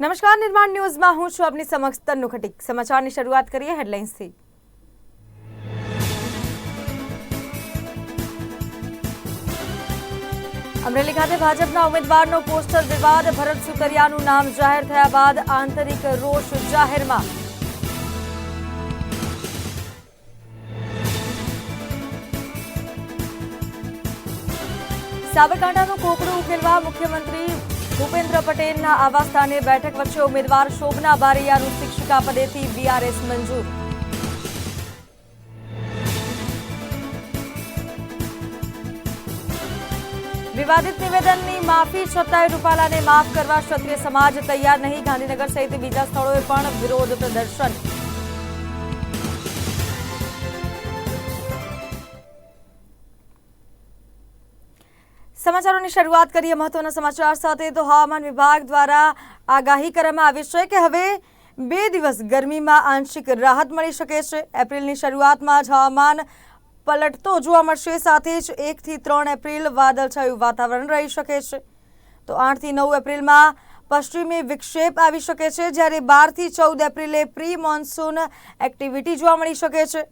નમસ્કાર, નિર્માણ ન્યૂઝમાં હું છું આપની સમક્ષ તન્નુ ખટીક. સમાચારની શરૂઆત કરીએ હેડલાઇન્સથી. અમરેલી ખાતે ભાજપના ઉમેદવારનો પોસ્ટર વિવાદ, ભરત સુતરિયાનું નામ જાહેર થયા બાદ આંતરિક રોષ જાહેરમાં. સાબરકાંઠાનું કોકડું ઉકેલવા મુખ્યમંત્રી ભૂપેન્દ્ર પટેલના આવાસ સ્થાને બેઠક વચ્ચે ઉમેદવાર શોભના બારૈયાનું શિક્ષિકા પદેથી બીઆરએસ મંજૂર. વિવાદિત નિવેદનની માફી છતાંય રૂપાલાને માફ કરવા ક્ષત્રિય સમાજ તૈયાર નહીં. ગાંધીનગર સહિત બીજા સ્થળોએ પણ વિરોધ પ્રદર્શન. સમાચારોની શરૂઆત કરીએ મહત્વના સમાચાર સાથે. તો હવામાન વિભાગ દ્વારા આગાહી કરવામાં આવી છે કે હવે બે દિવસ ગરમીમાં આંશિક રાહત મળી શકે છે. એપ્રિલની શરૂઆતમાં જ હવામાન પલટતો જોવા મળશે. સાથે જ એકથી ત્રણ એપ્રિલ વાદળછાયું વાતાવરણ રહી શકે છે. તો આઠથી નવ એપ્રિલમાં પશ્ચિમી વિક્ષેપ આવી શકે છે, જ્યારે બારથી ચૌદ એપ્રિલે પ્રી મોન્સૂન એક્ટિવિટી જોવા મળી શકે છે.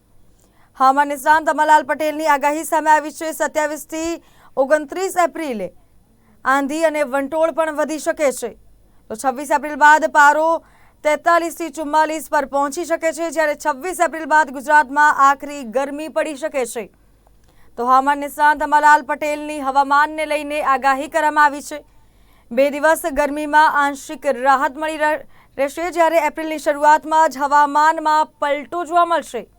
હવામાન નિષ્ણાંત અમલાલ પટેલની આગાહી સામે આવી છે. સત્યાવીસથી ઓગણત્રીસ એપ્રિલે આંધી અને વંટોળ પણ વધી શકે છે. તો છવ્વીસ એપ્રિલ બાદ પારો તેતાલીસથી ચુમ્માલીસ પર પહોંચી શકે છે, જ્યારે છવ્વીસ એપ્રિલ બાદ ગુજરાતમાં આખરી ગરમી પડી શકે છે. તો હવામાન નિષ્ણાંત અમરલાલ પટેલની હવામાનને લઈને આગાહી કરવામાં આવી છે. બે દિવસ ગરમીમાં આંશિક રાહત મળી રહે- રહેશે, જ્યારે એપ્રિલની શરૂઆતમાં જ હવામાનમાં પલટો જોવા મળશે.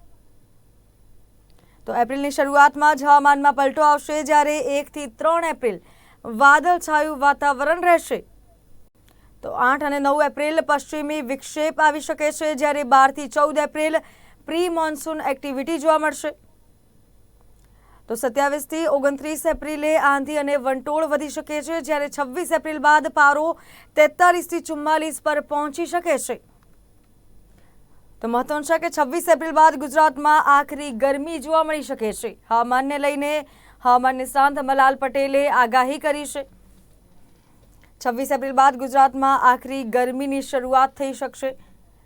તો એપ્રિલની શરૂઆતમાં જ હવામાનમાં પલટો આવશે જ્યારે એકથી ત્રણ એપ્રિલ વાદળછાયું વાતાવરણ રહેશે. તો આઠ અને નવ એપ્રિલ પશ્ચિમી વિક્ષેપ આવી શકે છે જ્યારે બારથી ચૌદ એપ્રિલ પ્રી મોન્સૂન એક્ટિવિટી જોવા મળશે. તો સત્યાવીસથી ઓગણત્રીસ એપ્રિલે આંધી અને વંટોળ વધી શકે છે જ્યારે છવ્વીસ એપ્રિલ બાદ પારો તેતાલીસથી ચુમ્માલીસ પર પહોંચી શકે છે. તો મહત્વનું છે કે છવ્વીસ એપ્રિલ બાદ ગુજરાતમાં આખરી ગરમી જોવા મળી શકે છે. હવામાનને લઈને હવામાન નિષ્ણાંત અમરલાલ પટેલે આગાહી કરી છે. છવ્વીસ એપ્રિલ બાદ ગુજરાતમાં આખરી ગરમીની શરૂઆત થઈ શકશે.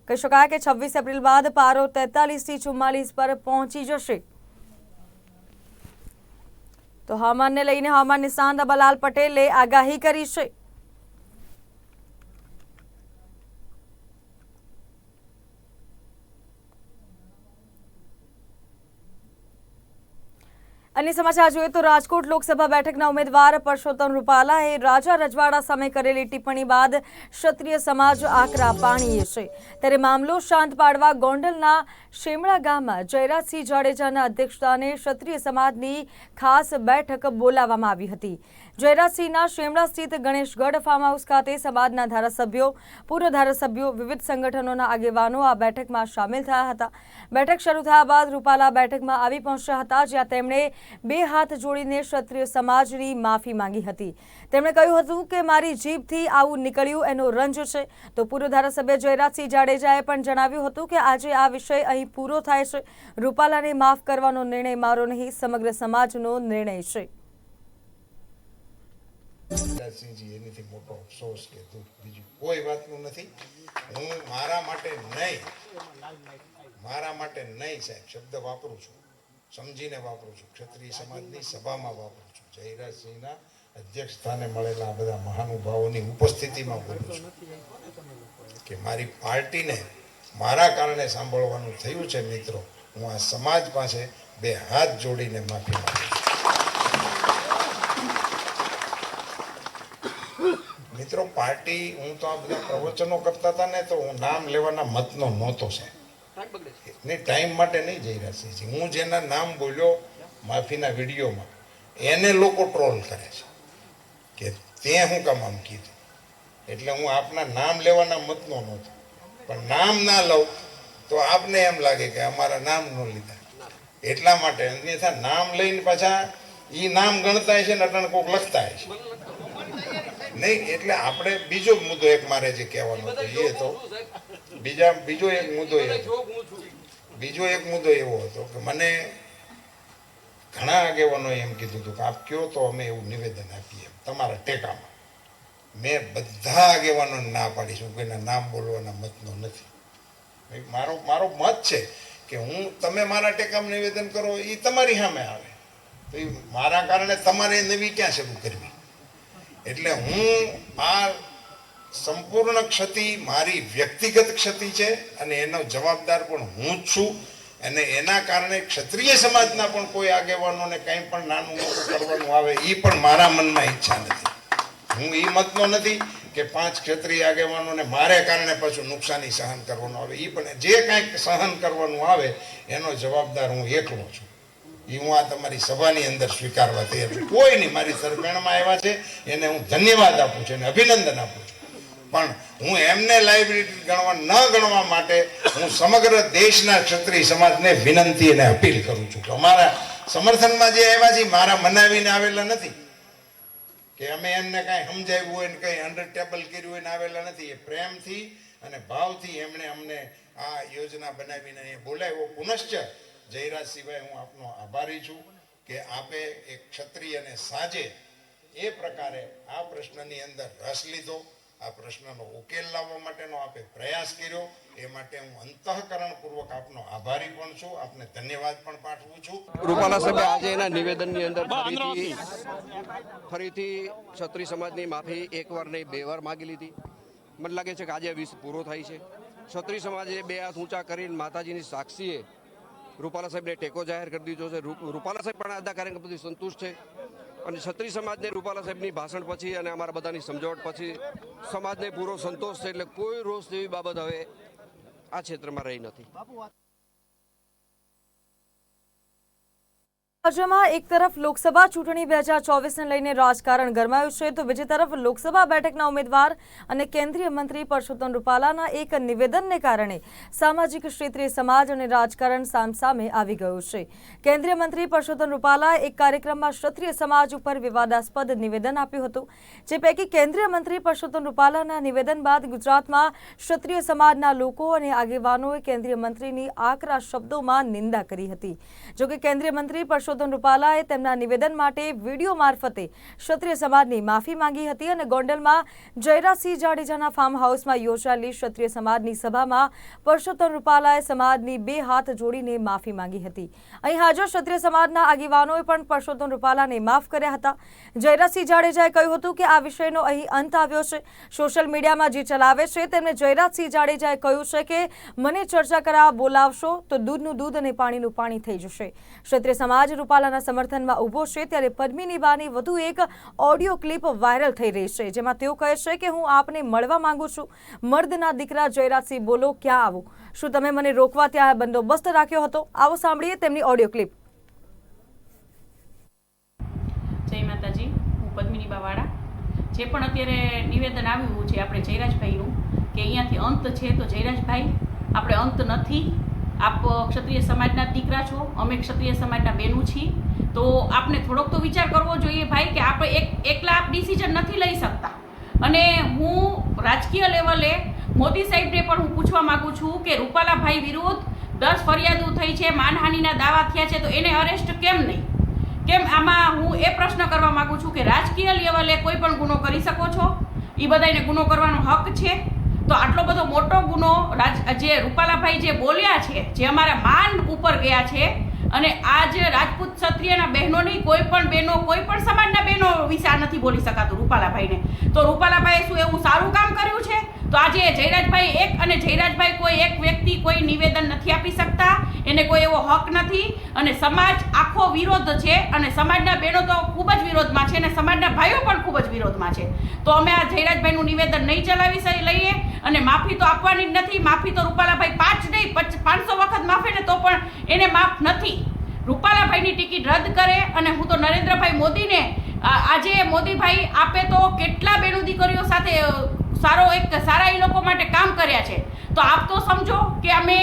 કહી શકાય કે છવ્વીસ એપ્રિલ બાદ પારો તેતાલીસથી ચુમ્માલીસ પર પહોંચી જશે. તો હવામાનને લઈને હવામાન નિષ્ણાંત અમરલાલ પટેલે આગાહી કરી છે. અન્ય સમાચાર જોઈએ તો રાજકોટ લોકસભા બેઠકના ઉમેદવાર પરસોત્તમ રૂપાલાએ રાજા રજવાડા સામે કરેલી ટિપ્પણી બાદ ક્ષત્રિય સમાજ આકરા પાણીએ છે ત્યારે મામલો શાંત પાડવા ગોંડલના શેમળા ગામમાં જયરાજસિંહ જાડેજાના અધ્યક્ષસ્થાને ક્ષત્રિય સમાજની ખાસ બેઠક બોલાવવામાં આવી હતી. જયરાજસિંહના શેમળા સ્થિત ગણેશગઢ ફાર્મ હાઉસ ખાતે સમાજના ધારાસભ્યો, પૂર્વ ધારાસભ્યો, વિવિધ સંગઠનોના આગેવાનો આ બેઠકમાં સામેલ થયા હતા. બેઠક શરૂ થયા બાદ રૂપાલા બેઠકમાં આવી પહોંચ્યા હતા, જ્યાં તેમણે બે હાથ જોડીને ક્ષત્રિય સમાજની માફી માંગી હતી. તેમણે કહ્યું હતું કે, મારી જીભથી આવું નીકળ્યું એનો રંજ છે. તો પૂર્વ ધારાસભ્ય જયરાજસિંહ જાડેજાએ પણ જણાવ્યું હતું કે, આજે આ વિષય અહીં પૂરો થાય છે. રૂપાલાને માફ કરવાનો નિર્ણય મારો નહીં, સમગ્ર સમાજનો નિર્ણય છે. મારા માટે નહીં શબ્દ વાપરું છું. સમજીને વાપરું છું. ક્ષત્રિય સમાજની સભામાં વાપરું છું. જયરાજસિંહના અધ્યક્ષ સ્થાને મળેલા બધા મહાનુભાવોની ઉપસ્થિતિમાં બોલું છું. કે મારી પાર્ટીને મારા કારણે સાંભળવાનું થયું છે મિત્રો, હું આ સમાજ પાસે બે હાથ જોડીને માફી માંગુ મિત્રો, પાર્ટી, હું તો આ બધા પ્રવચનો કરતા હતા ને, તો હું નામ લેવાના મતનો નહોતો સાહેબ. નહીં ટાઈમ માટે નહીં જઈ રહ્યા છે. હું જેના નામ બોલ્યો માફીના વિડીયોમાં એને લોકો ટ્રોલ કરે છે. કે તે હું કામ આમ કીધું. એટલે હું આપના નામ લેવાના મતનો નહોતો. પણ નામ ના લઉં તો આપને એમ લાગે કે અમારા નામ ન લીધા. એટલા માટે અન્યથા નામ લઈને પાછા એ નામ ગણતા છે ને અટણ કોક લખતા છે. નહીં એટલે આપણે બીજો મુદ્દો એક મારે જે કહેવાનો હતો એ તો બીજા બીજો એક મુદ્દો એ હતો. બીજો એક મુદ્દો એવો હતો કે મને ઘણા આગેવાનો એમ કીધું હતું કે આપ કયો તો અમે એવું નિવેદન આપીએ તમારા ટેકામાં. મેં બધા આગેવાનોને ના પાડીશું કોઈના નામ બોલવાના મતનો નથી. મારો મારો મત છે કે હું તમે મારા ટેકામાં નિવેદન કરો એ તમારી સામે આવે. તો એ મારા કારણે તમારે નવી ક્યાં શરૂ કરવી? એટલે હું આ સંપૂર્ણ ક્ષતિ મારી વ્યક્તિગત ક્ષતિ છે અને એનો જવાબદાર પણ હું જ છું. અને એના કારણે ક્ષત્રિય સમાજના પણ કોઈ આગેવાનોને કંઈ પણ નાનું મોટું કરવાનું આવે એ પણ મારા મનમાં ઈચ્છા નથી. હું એ મતનો નથી કે પાંચ ક્ષત્રિય આગેવાનોને મારે કારણે પાછું નુકસાની સહન કરવાનું આવે. એ પણ જે કાંઈક સહન કરવાનું આવે, એનો જવાબદાર હું એકલો છું. એ હું આ તમારી સભાની અંદર સ્વીકારવા તૈયાર છું. કોઈ નહીં, મારી સરપેણમાં આવ્યા છે, એને હું ધન્યવાદ આપું છું અને અભિનંદન આપું છું. પણ હું એમને લાઇબ્રેરી ગણવા ન ગણવા માટે હું સમગ્ર દેશના ક્ષત્રિય સમાજને વિનંતી અને અપીલ કરું છું કે અમારા સમર્થનમાં જે આવ્યા છે મારા મનાવીને આવેલા નથી. કે અમે એમને કાંઈ સમજાવ્યું હોય ને કંઈ અંડર ટેબલ કર્યું હોય ને આવેલા નથી. એ પ્રેમથી અને ભાવથી એમણે અમને આ યોજના બનાવીને બોલાવ્યો. પુનશ્ચ જયરાજ સિવાય હું આપનો આભારી છું કે આપે એક ક્ષત્રિય અને સાજે એ પ્રકારે આ પ્રશ્નની અંદર રસ લીધો. આ પ્રશ્નનો ઉકેલ લાવવા માટેનો આપે પ્રયાસ કર્યો. એ માટે હું અંતઃકરણપૂર્વક આપનો આભારી પણ છું. આપને ધન્યવાદ પણ પાઠવું છું. રૂપાલા સાહેબે આજે એના નિવેદનની અંદર ફરીથી ફરીથી ક્ષત્રિય સમાજની માફી એક વાર નહીં બે વાર માગી લીધી. મને લાગે છે કે આજે વિષ પૂરો થાય છે. ક્ષત્રિય સમાજે બે હાથ ઊંચા કરીને માતાજીની સાક્ષીએ રૂપાલા સાહેબને ટેકો જાહેર કરી દીધો છે. રૂપાલા સાહેબ પણ આજના કાર્યક્રમ પ્રતિ સંતુષ્ટ છે. અને ક્ષત્રિય સમાજને રૂપાલા સાહેબની ભાષણ પછી અને અમારા બધાની સમજાવટ પછી સમાજને પૂરો સંતોષ છે એટલે કોઈ રોષ જેવી બાબત હવે આ ક્ષેત્રમાં રહી નથી. રાજ્યમાં એક તરફ લોકસભા ચૂંટણી બે હજાર ચોવીસને લઈને રાજકારણ ગરમાયું છે, તો બીજી તરફ લોકસભા બેઠકના ઉમેદવાર અને કેન્દ્રીય મંત્રી પરસોત્તમ રૂપાલાના એક નિવેદનને કારણે સામાજિક ક્ષેત્રે સમાજ અને રાજકારણ સામસામે આવી ગયું છે. કેન્દ્રીય મંત્રી પરસોત્તમ રૂપાલા એક કાર્યક્રમમાં ક્ષત્રિય સમાજ ઉપર વિવાદાસ્પદ નિવેદન આપ્યું હતું, જે પૈકી કેન્દ્રીય મંત્રી પરસોત્તમ રૂપાલાના નિવેદન બાદ ગુજરાતમાં ક્ષત્રિય સમાજના લોકો અને આગેવાનોએ કેન્દ્રીય મંત્રીની આકરા શબ્દોમાં નિંદા કરી હતી. જોકે કેન્દ્રીય મંત્રી પરસોત્તમ રૂપાલાએ તેમના નિવેદન માટે વીડિયો મારફતે ક્ષત્રિય સમાજની માફી માંગી હતી અને ગોંડલમાં જયરાજસિંહ જાડેજાના ફાર્મ હાઉસમાં યોજાયેલી ક્ષત્રિય સમાજની સભામાં પરસોત્તમ રૂપાલાએ સમાજની બે હાથ જોડીને માફી માંગી હતી. અહીં હાજર ક્ષત્રિય સમાજના આગેવાનોએ પણ પરસોત્તમ રૂપાલાને માફ કર્યા હતા. જયરાજસિંહ જાડેજાએ કહ્યું હતું કે આ વિષયનો અહીં અંત આવ્યો છે. સોશિયલ મીડિયામાં જે ચલાવે છે તેમને જયરાજસિંહ જાડેજાએ કહ્યું છે કે, મને ચર્ચા કરાવવા બોલાવશો તો દૂધનું દૂધ અને પાણીનું પાણી થઈ જશે. ક્ષત્રિય સમાજ રૂપાલાના સમર્થનમાં ઊભો છે ત્યારે પદ્મિની બાની વધુ એક ઓડિયો ક્લિપ વાયરલ થઈ રહી છે, જેમાં તેઓ કહે છે કે હું આપને મળવા માંગુ છું. મર્દના દીકરા જયરાજસિંહ બોલો, ક્યાં આવું? શું તમે મને રોકવા ત્યાં બંદોબસ્ત રાખ્યો હતો? આવો સાંભળીએ તેમની ઓડિયો ક્લિપ. જય માતાજી, હું પદ્મિની બાવાળા જે પણ અત્યારે નિવેદન આવ્યું છે, આપણે જયરાજભાઈનું, કે અહીંયાથી અંત છે તો જયરાજભાઈ, આપણે અંત નથી. આપ ક્ષત્રિય સમાજના દીકરા છો, અમે ક્ષત્રિય સમાજના બહેનું છીએ. તો આપને થોડોક તો વિચાર કરવો જોઈએ ભાઈ કે આપણે એક, એકલા આપ ડિસિઝન નથી લઈ શકતા. અને હું રાજકીય લેવલે મોદી સાહેબને પણ હું પૂછવા માગું છું કે રૂપાલાભાઈ વિરુદ્ધ દસ ફરિયાદો થઈ છે, માનહાનિના દાવા થયા છે, તો એને અરેસ્ટ કેમ નહીં? કેમ આમાં હું એ પ્રશ્ન કરવા માગું છું કે રાજકીય લેવલે કોઈ પણ ગુનો કરી શકો છો? એ બધાને ગુનો કરવાનો હક છે? તો આટલો બધો મોટો ગુનો રાજ, જે રૂપાલાભાઈ જે બોલ્યા છે, જે અમારા માન ઉપર ગયા છે, અને આ જે રાજપૂત ક્ષત્રિયના બહેનોની કોઈ પણ બહેનો, કોઈ પણ સમાજના બહેનો વિશે નથી બોલી શકાતું રૂપાલાભાઈને. તો રૂપાલાભાઈએ શું એવું સારું કામ કર્યું છે? તો આજે જયરાજભાઈ એક અને જયરાજભાઈ કોઈ એક વ્યક્તિ કોઈ નિવેદન નથી આપી શકતા. એને કોઈ એવો હક નથી. અને સમાજ આખો વિરોધ છે અને સમાજના બહેનો તો ખૂબ જ વિરોધમાં છે અને સમાજના ભાઈઓ પણ ખૂબ જ વિરોધમાં છે. તો અમે આ જયરાજભાઈનું નિવેદન નહીં ચલાવી લઈએ અને માફી તો આપવાની જ નથી. માફી તો રૂપાલાભાઈ પાંચ નહીં, પચ- પાંચસો વખત માફે ને તો પણ એને માફ નથી. રૂપાલાભાઈની ટિકિટ રદ કરે અને હું તો નરેન્દ્રભાઈ મોદીને આજે મોદીભાઈ આપે તો કેટલા બેનું દીકરીઓ સાથે સારો એક સારા એ લોકો માટે કામ કર્યા છે. તો આપ તો સમજો કે અમે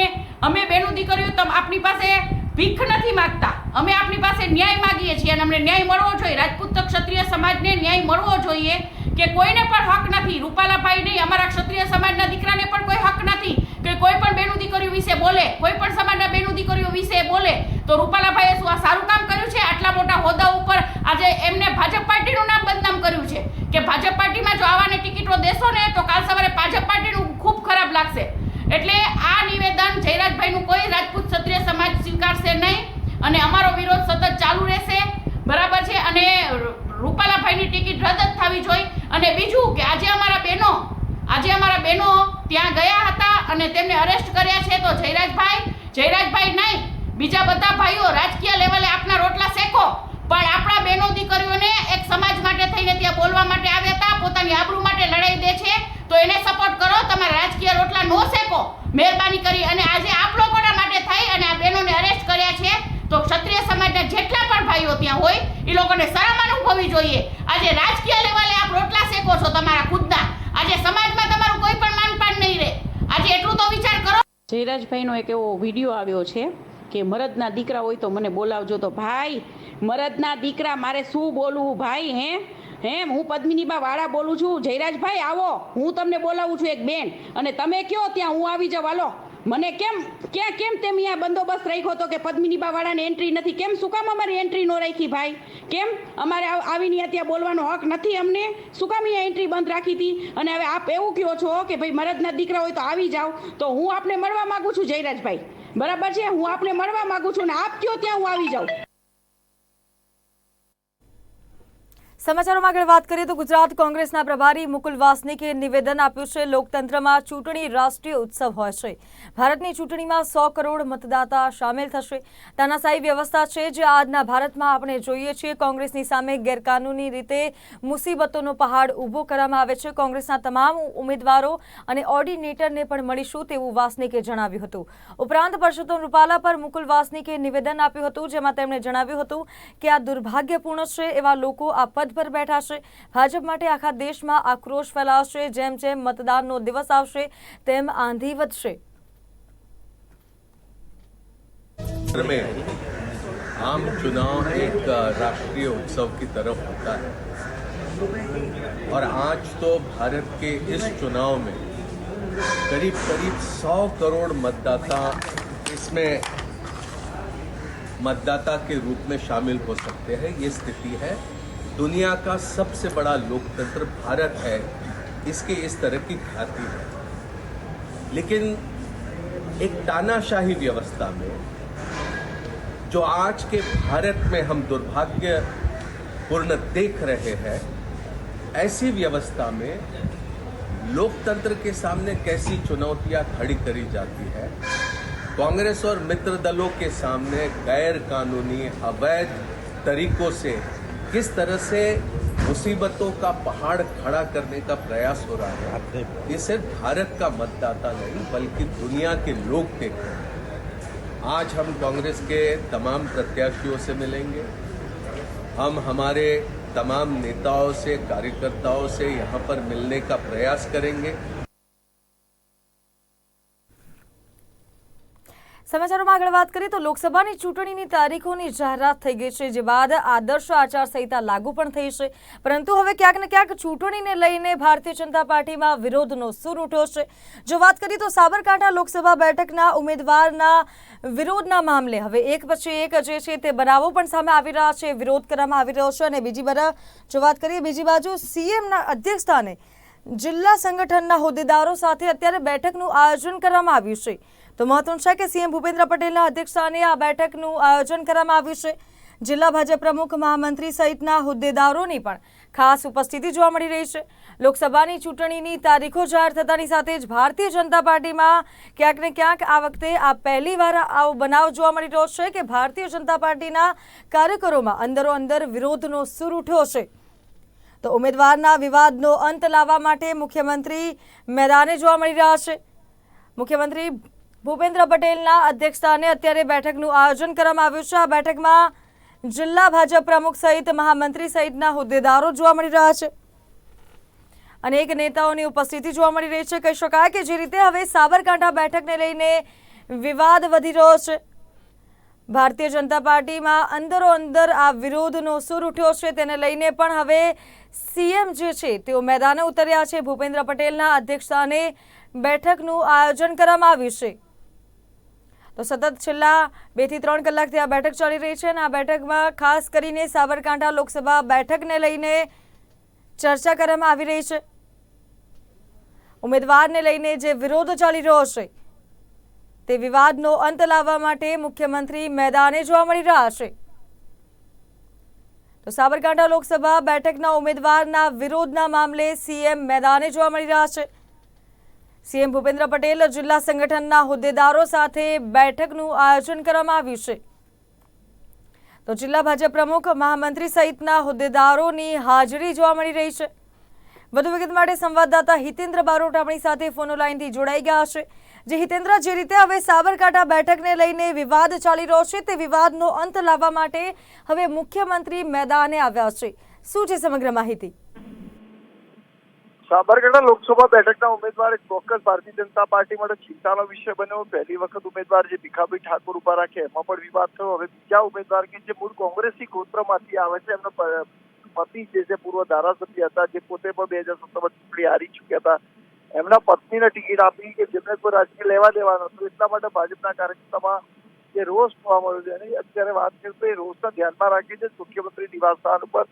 અમે બેનું દીકરીઓ તમ આપની પાસે ભીખ નથી માંગતા. અમે આપની પાસે ન્યાય માગીએ છીએ અને અમને ન્યાય મળવો જોઈએ. રાજપૂત ક્ષત્રિય સમાજને ન્યાય મળવો જોઈએ કે કોઈને પણ હક નથી. રૂપાલાભાઈ નહીં, અમારા ક્ષત્રિય સમાજના દીકરાને પણ કોઈ હક નથી. કે કોઈ પણ બેનું દીકરીઓ વિશે બોલે, કોઈ પણ સમાજના બેનું દીકરીઓ વિશે બોલે, તો રૂપાલાભાઈએ શું આ સારું કામ કર્યું છે? આટલા મોટા હોદ્દા ઉપર આજે એમને ભાજપ પાર્ટીનું નામ બદનામ કર્યું છે. કે ભાજપ પાર્ટીમાં જો આવાને ટિકિટો દેશો ને, તો કાલ સવારે ભાજપ પાર્ટીનું ખૂબ ખરાબ લાગશે. એટલે આ નિવેદન જયરાજભાઈનું કોઈ રાજપૂત ક્ષત્રિય સમાજ સ્વીકારશે નહીં. અને અમારો વિરોધ સતત ચાલુ રહેશે. બરાબર છે? અને રૂપાલાભાઈની ટિકિટ રદ જ થવી જોઈએ. અને બીજું કે આજે અમારા બહેનો આજે અમારા બહેનો ત્યાં ગયા હતા અને તેમને અરેસ્ટ કર્યા છે તો જયરાજભાઈ જયરાજભાઈ નહીં, બીજા બધા ભાઈઓ રાજકીય લેવલે આપના રોટલા શેકો. પણ આપણા બહેનો દીકરીઓને એક સમાજ માટે થઈને ત્યાં બોલવા માટે આવ્યા હતા, પોતાની આબરૂ માટે લડાઈ દે છે. તો એને સપોર્ટ કરો, તમારા રાજકીય રોટલા નો શેકો. મહેરબાની કરી અને આજે આપ લોકોના માટે થઈ અને આ બહેનોને અરેસ્ટ કર્યા છે. તો ક્ષત્રિય સમાજના જેટલા પણ ભાઈઓ ત્યાં હોય, એ લોકોને શરમ અનુભવવી જોઈએ. આજે રાજકીય લેવલે આપ રોટલા શેકો છો તમારા ખુદના. આજે સમાજમાં તમારું કોઈ પણ રહે આજે એટલું તો વિચાર કરો. જયરાજભાઈનો એક એવો વીડિયો આવ્યો છે કે મરદના દીકરા હોય તો મને બોલાવજો તો ભાઈ, મરદના દીકરા મારે શું બોલવું ભાઈ, હે? હે હું પદ્મિનીબા વાળા બોલું છું. જયરાજભાઈ, આવો. હું તમને બોલાવું છું એક બેન. અને તમે કયો ત્યાં? હું આવી જાઉં. હાલો. મને કેમ, ક્યાં, કેમ તેમ અહીંયા બંદોબસ્ત રાખ્યો હતો કે પદ્મિનીબા વાળાને એન્ટ્રી નથી? કેમ, શું કામ અમારી એન્ટ્રી ન રાખી ભાઈ? કેમ? અમારે આવ- આવીને ત્યાં બોલવાનો હક નથી અમને? શું કામ અહીંયા એન્ટ્રી બંધ રાખી હતી? અને હવે આપ એવું કહો છો કે ભાઈ મરદના દીકરા હોય તો આવી જાઓ. તો હું આપને મળવા માંગુ છું જયરાજભાઈ. બરાબર છે? હું આપને મળવા માંગુ છું અને આપ કયો ત્યાં હું આવી જાઉં. સમાચારોમાં આગળ વાત કરીએ તો ગુજરાત કોંગ્રેસના પ્રભારી મુકુલ વાસનિકે નિવેદન આપ્યું છે, લોકતંત્રમાં ચૂંટણી રાષ્ટ્રીય ઉત્સવ હોય છે. ભારતની ચૂંટણીમાં સો કરોડ મતદાતા સામેલ થશે. તાનાશાહી વ્યવસ્થા છે જે આજના ભારતમાં આપણે જોઈએ છીએ. કોંગ્રેસની સામે ગેરકાનૂની રીતે મુસીબતોનો પહાડ ઊભો કરવામાં આવે છે. કોંગ્રેસના તમામ ઉમેદવારો અને ઓર્ડિનેટરને પણ મળીશું તેવું વાસનિકે જણાવ્યું હતું. ઉપરાંત પરસોત્તમ રૂપાલા પર મુકુલ વાસનિકે નિવેદન આપ્યું હતું, જેમાં તેમણે જણાવ્યું હતું કે આ દુર્ભાગ્યપૂર્ણ છે એવા લોકો આ પદ પર બેઠા છે ભાજપ માટે આખા દેશમાં આક્રોશ ફેલાવશે જેમ જેમ મતદાનનો દિવસ આવશે તેમ આંધી વધશે में आम चुनाव एक राष्ट्रीय उत्सव की तरफ होता है और आज तो भारत के इस चुनाव में करीब करीब 100 करोड़ मतदाता इसमें मतदाता के रूप में शामिल हो सकते हैं ये स्थिति है दुनिया का सबसे बड़ा लोकतंत्र भारत है, इसकी इस तरह की ख्याति है। लेकिन एक तानाशाही व्यवस्था में, जो आज के भारत में हम दुर्भाग्यपूर्ण देख रहे हैं, ऐसी व्यवस्था में लोकतंत्र के सामने कैसी चुनौतियाँ खड़ी करी जाती है, कांग्रेस और मित्र दलों के सामने गैर कानूनी अवैध तरीकों से किस तरह से मुसीबतों का पहाड़ खड़ा करने का प्रयास हो रहा है? ये सिर्फ़ भारत का मतदाता नहीं बल्कि दुनिया के लोग देख रहे हैं। आज हम कांग्रेस के तमाम प्रत्याशियों से मिलेंगे। हम हमारे तमाम नेताओं से कार्यकर्ताओं से यहाँ पर मिलने का प्रयास करेंगे। સમાચારોમાં આગળ વાત કરીએ તો લોકસભાની ચૂંટણીની તારીખોની જાહેરાત થઈ ગઈ છે, જે બાદ આદર્શ આચારસંહિતા લાગુ પણ થઈ છે. પરંતુ હવે ક્યાંક ને ક્યાંક ચૂંટણીને લઈને ભારતીય જનતા પાર્ટીમાં વિરોધનો સૂર ઉઠ્યો છે. જો વાત કરીએ તો સાબરકાંઠા લોકસભા બેઠકના ઉમેદવારના વિરોધના મામલે હવે એક પછી એક જે છે તે બનાવો પણ સામે આવી રહ્યા છે, વિરોધ કરવામાં આવી રહ્યો છે અને બીજી બાજુ જો વાત કરીએ, બીજી બાજુ સીએમના અધ્યક્ષસ્થાને જિલ્લા સંગઠનના હોદ્દેદારો સાથે અત્યારે બેઠકનું આયોજન કરવામાં આવ્યું છે. તો મહત્વનું છે કે સીએમ ભૂપેન્દ્ર પટેલના અધ્યક્ષસ્થાને આ બેઠકનું આયોજન કરવામાં આવ્યું છે. જિલ્લા ભાજપ પ્રમુખ મહામંત્રી સહિતના હોદ્દેદારોની પણ ખાસ ઉપસ્થિતિ જોવા મળી રહી છે. લોકસભાની ચૂંટણીની તારીખો જાહેર થતાની સાથે જ ભારતીય જનતા પાર્ટીમાં ક્યાંક ને ક્યાંક આ વખતે આ પહેલીવાર આવો બનાવ જોવા મળી રહ્યો છે કે ભારતીય જનતા પાર્ટીના કાર્યકરોમાં અંદરો અંદર વિરોધનો સૂર ઉઠ્યો છે. તો ઉમેદવારના વિવાદનો અંત લાવવા માટે મુખ્યમંત્રી મેદાને જોવા મળી રહ્યા છે. મુખ્યમંત્રી ભૂપેન્દ્ર પટેલના અધ્યક્ષસ્થાને અત્યારે બેઠકનું આયોજન કરવામાં આવ્યું છે. આ બેઠકમાં જિલ્લા ભાજપ પ્રમુખ સહિત મહામંત્રી સહિતના હોદ્દેદારો જોવા મળી રહ્યા છે. અનેક નેતાઓની ઉપસ્થિતિ જોવા મળી રહી છે. કહી શકાય કે જે રીતે હવે સાબરકાંઠા બેઠકને લઈને વિવાદ વધી રહ્યો છે. ભારતીય જનતા પાર્ટીમાં અંદરો અંદર આ વિરોધનો સૂર ઉઠ્યો છે. તેને લઈને પણ હવે સીએમ જે છે તેઓ મેદાને ઉતર્યા છે. ભૂપેન્દ્ર પટેલના અધ્યક્ષસ્થાને બેઠકનું આયોજન કરવામાં આવ્યું છે. તો સતત છેલ્લા બેથી ત્રણ કલાકથી આ બેઠક ચાલી રહી છે અને આ બેઠકમાં ખાસ કરીને સાબરકાંઠા લોકસભા બેઠકને લઈને ચર્ચા કરવામાં આવી રહી છે. ઉમેદવારને લઈને જે વિરોધ ચાલી રહ્યો છે, તે વિવાદનો અંત લાવવા માટે મુખ્યમંત્રી મેદાને જોવા મળી રહ્યા છે. તો સાબરકાંઠા લોકસભા બેઠકના ઉમેદવારના વિરોધના મામલે સીએમ મેદાને જોવા મળી રહ્યા છે. સીએમ ભૂપેન્દ્ર પટેલ જિલ્લા સંગઠનના હોદ્દેદારો સાથે બેઠકનું આયોજન કરવામાં આવ્યું છે. તો જિલ્લા ભાજપ પ્રમુખ મહામંત્રી સહિતના હોદ્દેદારોની હાજરી જોવા મળી રહી છે. વધુ વિગત માટે સંવાદદાતા હિતેન્દ્ર બારોટ આપણી સાથે ફોનો લાઈનથી જોડાઈ ગયા છે. જે હિતેન્દ્ર, જે રીતે હવે સાબરકાંઠા બેઠકને લઈને વિવાદ ચાલી રહ્યો છે, તે વિવાદનો અંત લાવવા માટે હવે મુખ્યમંત્રી મેદાને આવ્યા છે. શું છે સમગ્ર માહિતી? સાબરકાંઠા લોકસભા બેઠકના ઉમેદવાર ચોક્કસ ભારતીય જનતા પાર્ટી માટે ચિંતાનો વિષય બન્યો. પહેલી વખત ઉમેદવાર જે ભીખાભાઈ ઠાકોર ઊભા રાખે, એમાં પણ વિવાદ થયો. હવે બીજા ઉમેદવાર કે જે મૂળ કોંગ્રેસી ગોત્રમાંથી આવે છે, એમનો પતિ જે છે, પૂર્વ ધારાસભ્ય હતા, જે પોતે પણ બે હજાર સત્તરમાં ચૂંટણી હારી ચૂક્યા હતા. એમના પત્નીને ટિકિટ આપી કે જેમને કોઈ રાજકીય લેવા દેવાનો હતું. એટલા માટે ભાજપના કાર્યકર્તામાં જે રોષ જોવા મળ્યો છે. અને અત્યારે વાત કરીએ તો એ રોષને ધ્યાનમાં રાખી છે મુખ્યમંત્રી નિવાસ સ્થાન ઉપર.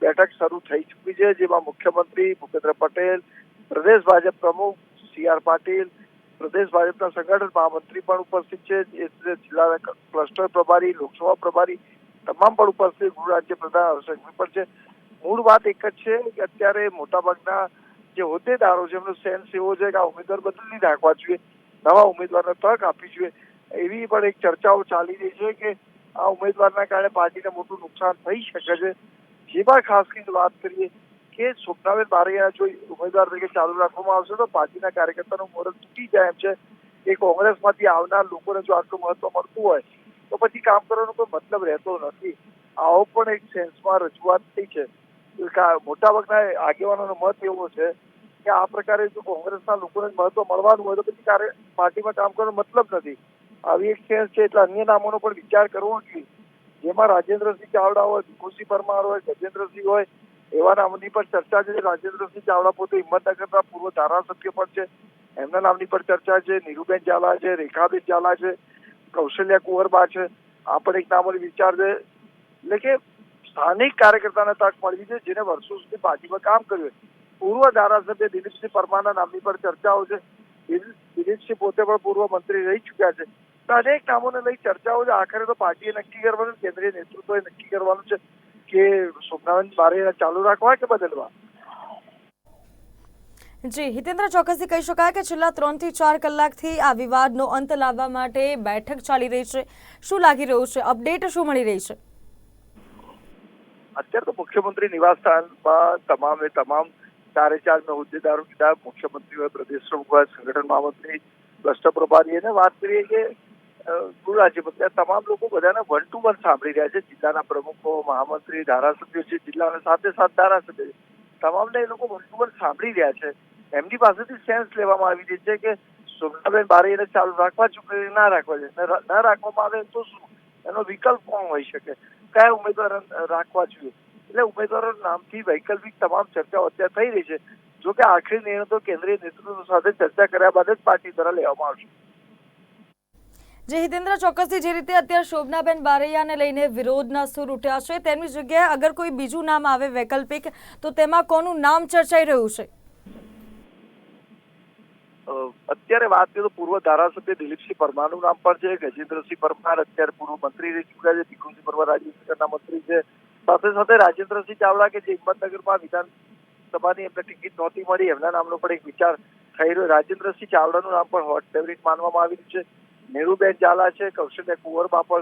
બેઠક શરૂ થઈ ચૂકી છે, જેમાં મુખ્યમંત્રી ભૂપેન્દ્ર પટેલ, પ્રદેશ ભાજપ પ્રમુખ સી આર પાટીલ, પ્રદેશ ભાજપના સંગઠન મહામંત્રી પણ ઉપસ્થિત છે જિલ્લા ક્લસ્ટર પ્રભારી, લોકસભા પ્રભારી તમામ પણ ઉપસ્થિત, ગૃહ રાજ્ય પ્રધાન હર્ષ પણ છે. મૂળ વાત એક જ છે કે અત્યારે મોટાભાગના જે હોદ્દેદારો છે, એમનો સેન્સ એવો છે કે આ ઉમેદવાર બદલી નાખવા જોઈએ, નવા ઉમેદવારને તક આપવી જોઈએ. એવી પણ એક ચર્ચાઓ ચાલી રહી છે કે આ ઉમેદવારના કારણે પાર્ટીને મોટું નુકસાન થઈ શકે છે. જેમાં ખાસ કરીને વાત કરીએ કે સ્વપ્નાબેન બારૈયા જો ઉમેદવાર તરીકે ચાલુ રાખવામાં આવશે, તો પાર્ટીના કાર્યકર્તાનું મોરલ તૂટી જાય એમ છે. કે કોંગ્રેસમાંથી આવનાર લોકોને જો આટલું મહત્વ મળતું હોય, તો પછી કામ કરવાનો કોઈ મતલબ રહેતો નથી. આવો પણ એક સેન્સમાં રજૂઆત થઈ છે. મોટાભાગના આગેવાનોનો મત એવો છે કે આ પ્રકારે જો કોંગ્રેસના લોકોને મહત્વ મળવાનું હોય, તો પછી કાર્ય પાર્ટીમાં કામ કરવાનો મતલબ નથી. આવી એક સેન્સ છે, એટલે અન્ય નામોનો પણ વિચાર કરવો જોઈએ. જેમાં રાજેન્દ્રસિંહ ચાવડા હોય ભીખુસિંહ પરમાર હોય, ગજેન્દ્રસિંહ હોય, એવા નામની પર ચર્ચા છે. રાજેન્દ્રસિંહ ચાવડા પોતે હિંમતનગરના પૂર્વ ધારાસભ્ય પણ છે. એમના નામની પર ચર્ચા છે. નીરુબેન ઝાલા છે, રેખાબેન ઝાલા છે, કૌશલ્યા કુંવરબા છે. આ પણ એક નામોની વિચાર છે. એટલે કે સ્થાનિક કાર્યકર્તાને તક મળવી છે જેને વર્ષો સુધી પાર્ટીમાં કામ કર્યું પૂર્વ ધારાસભ્ય દિલીપસિંહ પરમારના નામની પર ચર્ચાઓ છે. દિલીપ- દિલીપસિંહ પોતે પણ પૂર્વ મંત્રી રહી ચુક્યા છે. તો અનેક નામોને લઈ ચર્ચાઓ છે આખરે તો પાર્ટીએ નક્કી કરવાનું કેન્દ્રીય નેતૃત્વએ નક્કી કરવાનું છે કે સોમનાથ બારે ચાલુ રાખવા કે બદલવા? જી હિતેન્દ્ર ચોક્કસથી કહી શકાય કે છેલ્લા ત્રણથી ચાર કલાકથી આ વિવાદનો અંત લાવવા માટે બેઠક ચાલી રહી છે. શું લાગી રહ્યું છે? અપડેટ શું મળી રહી છે? અત્યારે તો મુખ્યમંત્રી નિવાસ સ્થાનમાં તમામે તમામ ચારે ચાર નો હોદ્દેદારો કીધા. મુખ્યમંત્રી હોય પ્રદેશ પ્રમુખ હોય સંગઠન મહામંત્રી ક્લસ્ટર પ્રભારી એને વાત કરીએ કે અ, ગૃહ આ તમામ લોકો બધાને વન ટુ વન સાંભળી રહ્યા છે. જિલ્લાના પ્રમુખો મહામંત્રી ધારાસભ્યો છે જિલ્લાના સાથે સાત ધારાસભ્ય તમામને એ લોકો વન ટુ વન સાંભળી રહ્યા છે. એમની પાસેથી સેન્સ લેવામાં આવી રહી છે કે સોમનાબેન બારે એને ચાલુ રાખવા ચૂંટણી ના રાખવા ન ન રાખવામાં આવે તો શું? એનો વિકલ્પ કોણ હોઈ શકે? કયા ઉમેદવાર રાખવા જોઈએ? એટલે ઉમેદવારો નામથી વૈકલ્પિક તમામ ચર્ચાઓ અત્યારે થઈ રહી છે. જોકે આખરી નિર્ણય તો કેન્દ્રીય નેતૃત્વ સાથે ચર્ચા કર્યા બાદ જ પાર્ટી દ્વારા લેવામાં આવશે. જે હિતેન્દ્ર ચોક્કસથી જે રીતે અત્યારે શોભનાબેન બારૈયાને લઈને વિરોધના સૂર ઉઠ્યા છે, તેમની જગ્યાએ અગર કોઈ બીજું નામ આવે વૈકલ્પિક, તો તેમાં કોનું નામ ચર્ચાઈ રહ્યું છે? અત્યારે વાત કરીએ તો પૂર્વ ધારાસભ્ય દિલીપસિંહ પરમારનું નામ પણ છે, ગજેન્દ્રસિંહ પરમાર અત્યારે પૂર્વ મંત્રી રહી ચૂક્યા છે ભીખુસિંહ પરમાર રાજ્ય સરકારના મંત્રી છે. સાથે સાથે રાજેન્દ્રસિંહ ચાવડા કે જે હિંમતનગરમાં વિધાનસભાની એમને ટિકિટ નહોતી મળી, એમના નામનો પણ એક વિચાર થઈ રહ્યો. રાજેન્દ્રસિંહ ચાવડાનું નામ પણ હોટ ફેવરિટ માનવામાં આવી રહ્યું છે. નેરુબેન ઝાલા છે કૌશલ્યા કુંવર બાપર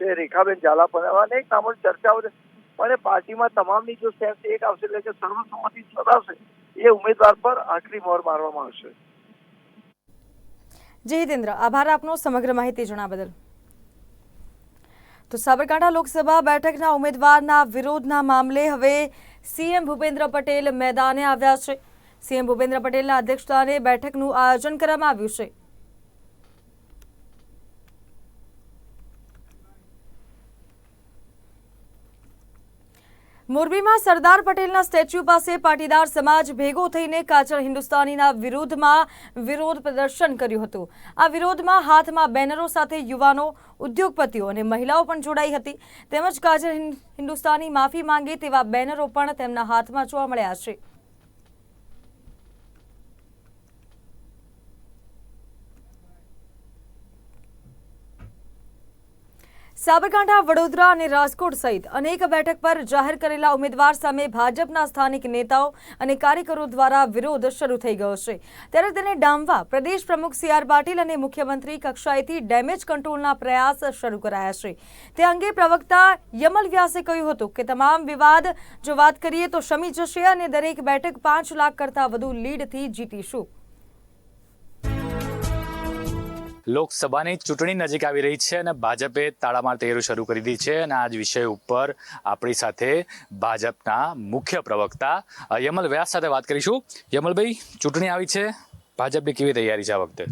છે, રેખાબેન ઝાલા પણ અનેક નામો ચર્ચાઓ છે. પણ એ પાર્ટીમાં તમામની જો સેન્સ એક આવશે એટલે કે સર્વસંમતિ સદાશે એ ઉમેદવાર પર આખરી મોહર મારવામાં આવશે. જી હિતેન્દ્ર. આભાર આપનો સમગ્ર માહિતી જણાવ બદલ. તો સાબરકાંઠા લોકસભા બેઠકના ઉમેદવારના વિરોધના મામલે હવે સીએમ ભૂપેન્દ્ર પટેલ મેદાને આવ્યા છે. સીએમ ભૂપેન્દ્ર પટેલના અધ્યક્ષસ્થાને બેઠકનું આયોજન કરવામાં આવ્યું છે. મોરબીમાં સરદાર પટેલના સ્ટેચ્યુ પાસે પાટીદાર સમાજ ભેગો થઈને કાચર હિન્દુસ્તાનીના વિરોધમાં વિરોધ પ્રદર્શન કર્યું હતું. આ વિરોધમાં હાથમાં બેનરો સાથે યુવાનો, ઉદ્યોગપતિઓ અને મહિલાઓ પણ જોડાઈ હતી. તેમજ કાચર હિન્દુસ્તાની માફી માંગે તેવા બેનરો પણ તેમના હાથમાં જોવા મળ્યા છે. સાબરકાંઠા, વડોદરા અને રાજકોટ સહિત અનેક બેઠક પર જાહેર કરેલા ઉમેદવાર સામે ભાજપના સ્થાનિક નેતાઓ અને કાર્યકરો દ્વારા વિરોધ શરૂ થઈ ગયો છે. ત્યારે તેને ડામવા પ્રદેશ પ્રમુખ સી આર પાટીલ અને મુખ્યમંત્રી કક્ષાએથી ડેમેજ કંટ્રોલના પ્રયાસ શરૂ કરાયા છે. તે અંગે પ્રવક્તા યમલ વ્યાસે કહ્યું હતું કે, તમામ વિવાદ, જો વાત કરીએ તો શમી જશે અને દરેક બેઠક પાંચ લાખ કરતાં વધુ લીડથી જીતીશું. લોકસભાની ચૂંટણી નજીક આવી રહી છે અને ભાજપે તાળામાર તૈયારી શરૂ કરી દીધી છે અને આ જ વિષય ઉપર આપણી સાથે ભાજપના મુખ્ય પ્રવક્તા યમલ વ્યાસ સાથે વાત કરીશું. યમલભાઈ, ચૂંટણી આવી છે. ભાજપની કેવી તૈયારી છે આ વખતે?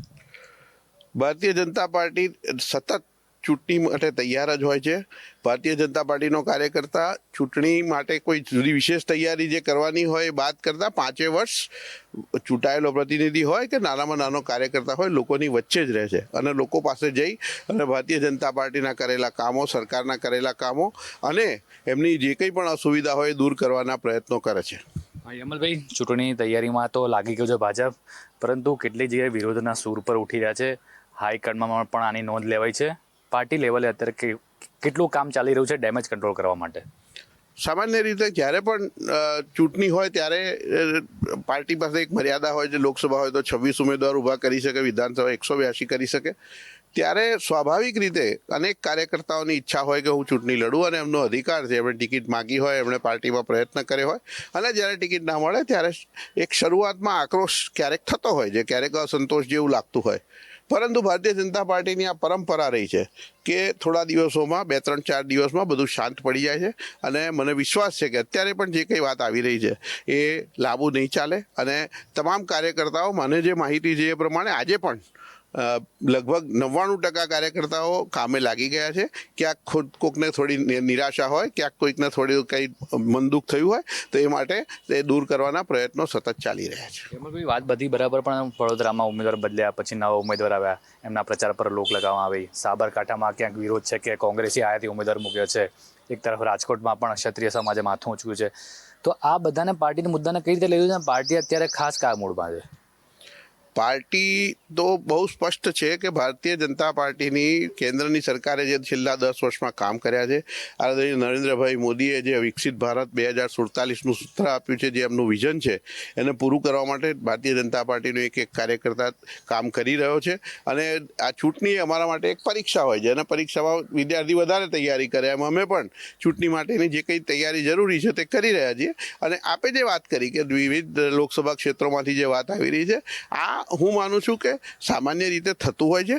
ભારતીય જનતા પાર્ટી સતત ચૂંટણી માટે તૈયાર જ હોય છે. ભારતીય જનતા પાર્ટીનો કાર્યકર્તા ચૂંટણી માટે કોઈ જુદી વિશેષ તૈયારી જે કરવાની હોય એ બાદ કરતાં પાંચે વર્ષ ચૂંટાયેલો પ્રતિનિધિ હોય કે નાનામાં નાનો કાર્યકર્તા હોય લોકોની વચ્ચે જ રહે છે. અને લોકો પાસે જઈ અને ભારતીય જનતા પાર્ટીના કરેલા કામો, સરકારના કરેલા કામો અને એમની જે કંઈ પણ અસુવિધા હોય દૂર કરવાના પ્રયત્નો કરે છે. યમલભાઈ ચૂંટણી તૈયારીમાં તો લાગી ગયું છે ભાજપ. પરંતુ કેટલી જગ્યાએ વિરોધના સૂર પર ઉઠી રહ્યા છે? હાઈકમાન્ડમાં પણ આની નોંધ લેવાઈ છે. પાર્ટી લેવલે અત્યારે કેટલું કામ ચાલી રહ્યું છે ડેમેજ કંટ્રોલ કરવા માટે? સામાન્ય રીતે જ્યારે પણ ચૂંટણી હોય ત્યારે પાર્ટી પાસે એક મર્યાદા હોય છે લોકસભા હોય તો છવ્વીસ ઉમેદવાર ઊભા કરી શકે, વિધાનસભા એકસો બ્યાસી કરી શકે. ત્યારે સ્વાભાવિક રીતે અનેક કાર્યકર્તાઓની ઈચ્છા હોય કે હું ચૂંટણી લડું અને એમનો અધિકાર છે, એમણે ટિકિટ માગી હોય, એમણે પાર્ટીમાં પ્રયત્ન કર્યો હોય. અને જ્યારે ટિકિટ ના મળે ત્યારે એક શરૂઆતમાં આક્રોશ ક્યારેક થતો હોય છે ક્યારેક અસંતોષ જેવું લાગતું હોય. પરંતુ ભારતીય જનતા પાર્ટીની આ પરંપરા રહી છે કે થોડા દિવસોમાં, બે, ત્રણ, ચાર દિવસમાં બધું શાંત પડી જાય છે અને મને વિશ્વાસ છે કે અત્યારે પણ જે કંઈ વાત આવી રહી છે એ લાંબુ નહીં ચાલે અને તમામ કાર્યકર્તાઓ મને જે માહિતી છે એ પ્રમાણે આજે પણ લગભગ નવ્વાણું ટકા કાર્યકર્તાઓ કામે લાગી ગયા છે. ક્યાંક ખુદ કોકને થોડી નિરાશા હોય, ક્યાંક કોઈકને થોડી કંઈ મનદુખ થયું હોય, તો એ માટે તે દૂર કરવાના પ્રયત્નો સતત ચાલી રહ્યા છે. યમલભાઈ વાત બધી બરાબર પણ વડોદરામાં ઉમેદવાર બદલ્યા, પછી નવા ઉમેદવાર આવ્યા, એમના પ્રચાર પર લોક લગાવવામાં આવી. સાબરકાંઠામાં ક્યાંક વિરોધ છે કે કોંગ્રેસી આયાથી ઉમેદવાર મૂક્યો છે. એક તરફ રાજકોટમાં પણ ક્ષત્રિય સમાજે માથું ઊંચ્યું છે. તો આ બધાને પાર્ટીના મુદ્દાને કઈ રીતે લઈ છે પાર્ટી અત્યારે ખાસ કયા મૂડમાં છે? પાર્ટી તો બહુ સ્પષ્ટ છે કે ભારતીય જનતા પાર્ટીની કેન્દ્રની સરકારે જે છેલ્લા દસ વર્ષમાં કામ કર્યા છે આદરણીય નરેન્દ્રભાઈ મોદીએ જે વિકસિત ભારત બે હજાર સુડતાલીસનું સૂત્ર આપ્યું છે, જે એમનું વિઝન છે, એને પૂરું કરવા માટે ભારતીય જનતા પાર્ટીનો એક એક કાર્યકર્તા કામ કરી રહ્યો છે. અને આ ચૂંટણી અમારા માટે એક પરીક્ષા હોય છે, અને પરીક્ષામાં વિદ્યાર્થી વધારે તૈયારી કરે એમ અમે પણ ચૂંટણી માટેની જે કંઈ તૈયારી જરૂરી છે તે કરી રહ્યા છીએ. અને આપે જે વાત કરી કે વિવિધ લોકસભા ક્ષેત્રોમાંથી જે વાત આવી રહી છે, આ હું માનું છું કે સામાન્ય રીતે થતું હોય છે.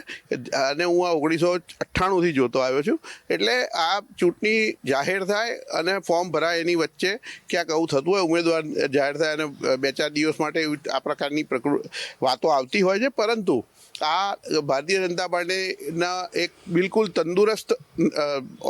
અને હું આ ઓગણીસો અઠ્ઠાણુંથી જોતો આવ્યો છું. એટલે આ ચૂંટણી જાહેર થાય અને ફોર્મ ભરાય એની વચ્ચે ક્યાંક આવું થતું હોય, ઉમેદવાર જાહેર થાય અને બે ચાર દિવસ માટે આ પ્રકારની પ્રકૃ, વાતો આવતી હોય છે. પરંતુ આ ભારતીય જનતા પાર્ટીના એક બિલકુલ તંદુરસ્ત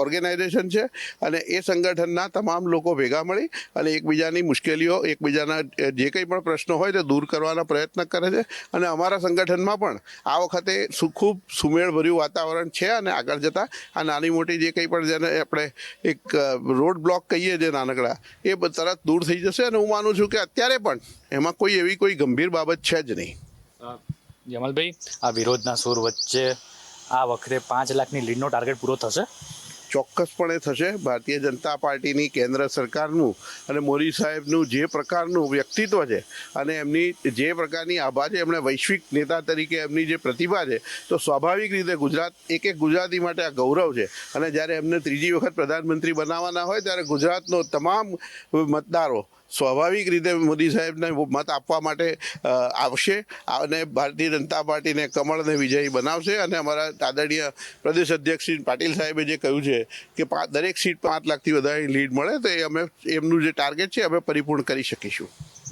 ઓર્ગેનાઇઝેશન છે અને એ સંગઠનના તમામ લોકો ભેગા મળી અને એકબીજાની મુશ્કેલીઓ, એકબીજાના જે કંઈ પણ પ્રશ્નો હોય તે દૂર કરવાના પ્રયત્ન કરે છે. અને અમારા સંગઠનમાં પણ આ વખતે ખૂબ સુમેળભર્યું વાતાવરણ છે અને આગળ જતાં આ નાની મોટી જે કંઈ પણ જેને આપણે એક રોડ બ્લોક કહીએ જે નાનકડા, એ તરત દૂર થઈ જશે. અને હું માનું છું કે અત્યારે પણ એમાં કોઈ એવી કોઈ ગંભીર બાબત છે જ નહીં. યમલભાઈ આ વિરોધના સૂર વચ્ચે આ વખતે પાંચ લાખની લીડનો ટાર્ગેટ પૂરો થશે? ચોક્કસપણે થશે. ભારતીય જનતા પાર્ટીની કેન્દ્ર સરકારનું અને મોદી સાહેબનું જે પ્રકારનું વ્યક્તિત્વ છે અને એમની જે પ્રકારની આભા છે, એમણે વૈશ્વિક નેતા તરીકે એમની જે પ્રતિભા છે, તો સ્વાભાવિક રીતે ગુજરાત, એક એક ગુજરાતી માટે આ ગૌરવ છે. અને જ્યારે એમને ત્રીજી વખત પ્રધાનમંત્રી બનાવવાના હોય, ત્યારે ગુજરાતનો તમામ મતદારો સ્વાભાવિક રીતે મોદી સાહેબને મત આપવા માટે આવશે અને ભારતીય જનતા પાર્ટીને કમળને વિજયી બનાવશે અને અમારા આદરણીય પ્રદેશ અધ્યક્ષ શ્રી પાટીલ સાહેબે જે કહ્યું છે કે દરેક સીટ પાંચ લાખથી વધારે લીડ મળે તો એ અમે એમનું જે ટાર્ગેટ છે અમે પરિપૂર્ણ કરી શકીશું.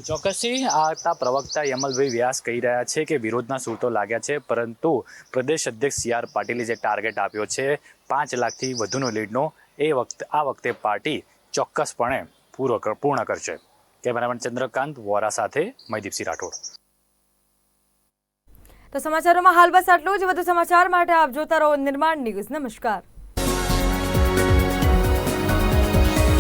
ચોક્કસથી આ પ્રવક્તા યમલભાઈ વ્યાસ કહી રહ્યા છે કે વિરોધના સૂરતો લાગ્યા છે, પરંતુ પ્રદેશ અધ્યક્ષ સી આર પાટીલે જે ટાર્ગેટ આપ્યો છે પાંચ લાખથી વધુનો લીડનો, એ વખતે આ વખતે પાર્ટી ચોક્કસપણે પૂરો પૂર્ણ કરશે. કેમેરામેન ચંદ્રકાંત વોરા સાથે મયદીપસિંહ રાઠોડ. તો સમાચારોમાં હાલ બસ આટલું જ. વધુ સમાચાર માટે આપ જોતા રહો નિર્માણ ન્યૂઝ. નમસ્કાર.